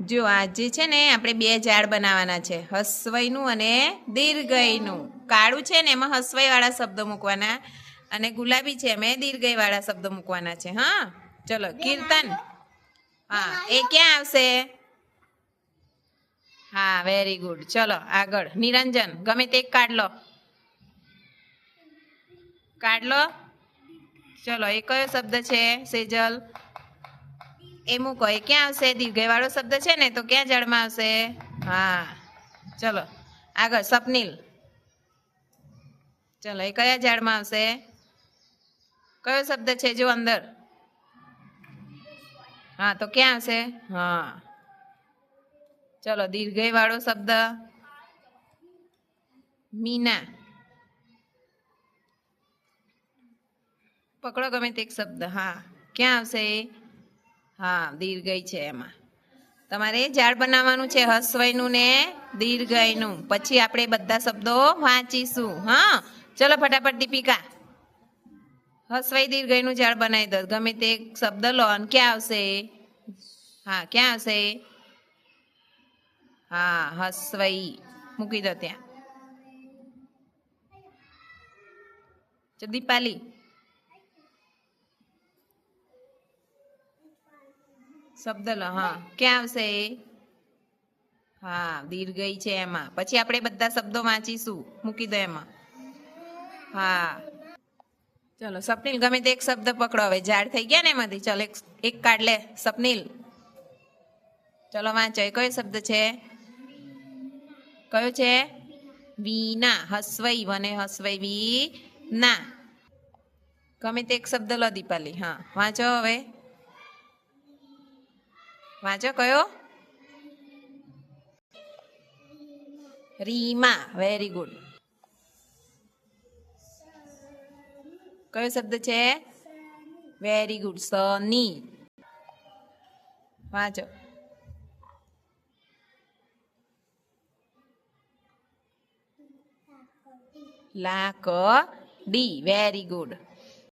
જો આજે છે ને આપણે બે ઝાડ બનાવવાના છે હસવઈનું અને દીર્ઘયનું કાળું છે ને એમાં હસવઈવાળા શબ્દો મૂકવાના અને ગુલાબી છે એમાં દીર્ઘયવાળા શબ્દો મૂકવાના છે હા? ચલો કીર્તન. હા એ ક્યાં આવશે? હા વેરી ગુડ ચલો આગળ. નિરંજન ગમે તે કાઢ લો. કાઢ લો. ચલો એ કયો શબ્દ છે સેજલ? એ મૂકો એ ક્યાં આવશે? દીર્ઘયવાળો શબ્દ છે ને, તો ક્યાં જળમાં આવશે? હા, ચલો, આગળ, સપનીલ. ચલો, એ કયા ઝાડમાં આવશે? કયો શબ્દ છે, જો અંદર? હા, તો ક્યાં આવશે? હા. ચલો દીર્ઘય વાળો શબ્દ. મીના. પકડો ગમે તે એક શબ્દ, હા. ક્યાં આવશે હા દીર્ઘય છે એમાં. તમારે ઝાડ બનાવવાનું છે હસવઈનું ને દીર્ઘયનું. પછી આપણે બધા શબ્દો વાંચીશું, હા? ચલો ફટાફટ દીપિકા. હસવાઈ દીર્ઘયનું ઝાડ બનાવી દો. ગમે તે શબ્દ લો અને ક્યાં આવશે? હા, ક્યાં આવશે? હા હસવઈ મૂકી દો ત્યાં. દીપાલી. શબ્દ લો હા. ક્યાં આવશે હા દીર્ઘઈ છે એમાં. પછી આપણે બધા શબ્દો વાંચીશું. મૂકી દો એમાં. હા. ચલો, સપનીલ, ગમે તે એક શબ્દ પકડો હવે. ઝાડ થઈ ગયા ને એમાંથી. ચલો, એક એક કાઢ લે. સપનીલ. ચલો, વાંચો. એ કયો શબ્દ છે? કયો છે? વીના. હસવઈ, વને હસવઈ. વી ના ગમે તે એક શબ્દ લો, દીપાલી. હા, વાંચો હવે. વાંચો કયો? રીમા વેરી ગુડ કયો શબ્દ છે? Very good Sunny. વાંચો. લાક ડી વેરી ગુડ